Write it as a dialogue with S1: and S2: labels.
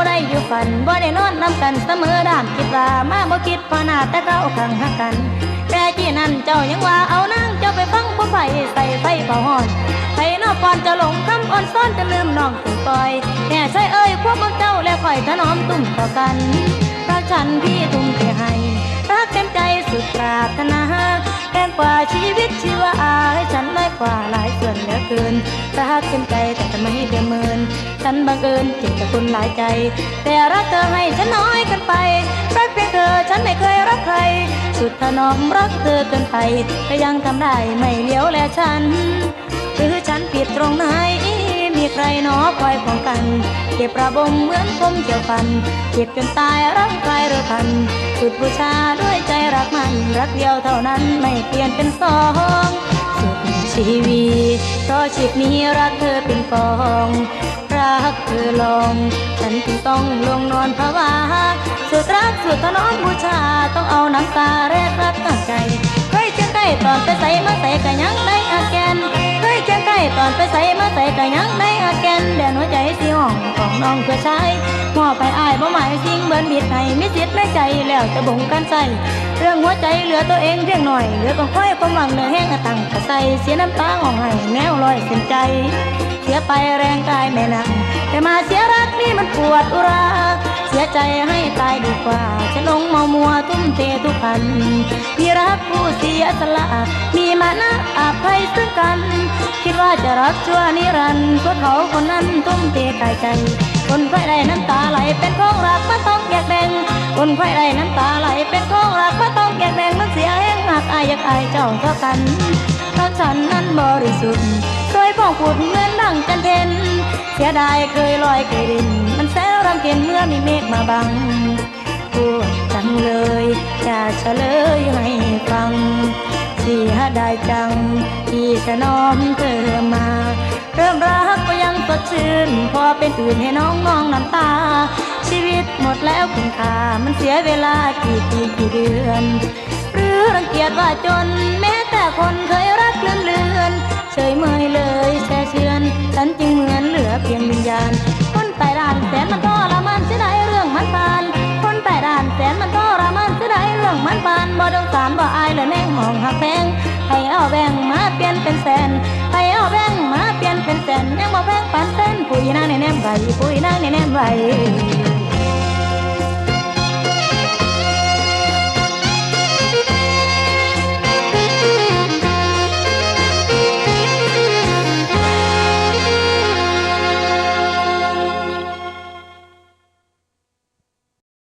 S1: กันบ่ได้นอนนำกันเสมอดามคิดว่ามาบ่คิดพอหน้าแต่เขาขังหักกันแต่ที่นั่นเจ้ายังว่าเอานางเจ้าไปฟังผู้ไฟใส่ไฟเผาหอนไฟนอกก่อนจะหลงคำอ่อนซ้อนจะลืมน้องถึงปล่อยแน่ใช่เอ้ยพวกมึงเจ้าและคอยถนอมตุ่มต่อกันรักฉันพี่ทุ่มเทให้รักเต็มใจสุดปรารถนาแก่กว่าชีวิตชีวาให้ฉันน้อย กว่าหลายส่วนเหลือเกินรักเต็มใจแต่ทำไมเดือเมิน ฉันบังเอิญเจ็บกับคุณหลายใจ แต่รักเธอให้ฉันน้อยเกินไป รักเพียงเธอฉันไม่เคยรักใคร สุดถนอมรักเธอเกินไปแต่ยังทำได้ไม่เลี้ยวแลฉัน หรือฉันผิดตรงไหนมีใครหนอคอยป้องกัน เก็บระบมเหมือนคมเกี่ยวฟันเจ็บจนตายร่างกายเรือพันสุดบูชาด้วยใจรักมัน รักเดียวเท่านั้นไม่เปลี่ยนเป็นสอง สุดชีวี เพราะชีพนี้รักเธอเป็นกอง รักเธอลอง ฉันจึงต้องลงนอนภาวะสุดรักสุดถนอมบูชา ต้องเอาน้ำตาแรกรักตั้งใจเคยเจ้าใกล้ตอนไปใส่มาใส่กันยังได้อาแกนเคยเจ้าใกล้ตอนไปใส่มาใส่กันยังได้อาแกนแดนหัวใจสีห้อง น้องเพื่อใช้มอบไปอายบ่หมายสิ่งเบินบิดให้มิสิทธิ์ในใจแล้วจะบ่งกันใส่เรื่องหัวใจเหลือตัวเองเพียงหน่อยเหลือต้องค่อยความหวังเนื้อแห้งตั้งกระใสเสียน้ำตาออกให้แนวลอยเส้นใจ เสียไปแรงกายแม่นังแต่มาเสียรักนี่มันปวดอุราเสียใจให้ตายดีกว่าฉันลงเมามัวทุ่มเททุกพันพี่รักผู้เสียสละมีมานะอาภัยซึ่งกัน คิดว่าจะรักชั่วนิรันดร์เพราะเขาคนนั้นทุ่มเทกายใจ คนไฟใดน้ำตาไหลเป็นของรักม่ต้องแยกแบ่งคนไฟใดน้ำตาไหลเป็นของรักม่ต้องแยกแบ่งมันเสียแห้งหักอายอยากอายเจ้าเท่ากันเพราะฉันนั้นบริสุทธิ์เคยพ่องผุดเหมือนดังจันเทนเสียดายเคยลอยเคยดิน มันแสนรังเกียจเมื่อมีเมฆมาบังปวดจังเลยอยาเฉลยให้ฟังเสียดายจังที่ถนอมเธอมา เริ่มรักก็ยังสดชื่น พอเป็นอื่นให้น้องมองน้ำตา ชีวิตหมดแล้วคุณค่ามันเสียเวลากี่ปีกี่เดือน หรือรังเกียจว่าจน แม้แต่คนเคยรักเลื่อนเลือนเฉยเมยเลยแช่เชือนฉันจึงเหมือนเหลือเพียงวิญญาณคนใต้ด่านแสนมันทรมานเสียดายเรื่องมันผ่านคนใต้ด่านแสนมันทรมานเสียดายเรื่องมันผ่านบ่ดงสารบ่อายเลยแน่งมองหักแพงให้เอาแบ่งมาเปลี่ยนเป็นแสนให้เอาแบ่งมา เป็นแสนยังบ่แพงปานเส้นปุ๋ยนางในแนมไหวปุ๋ยนางในแนมไหว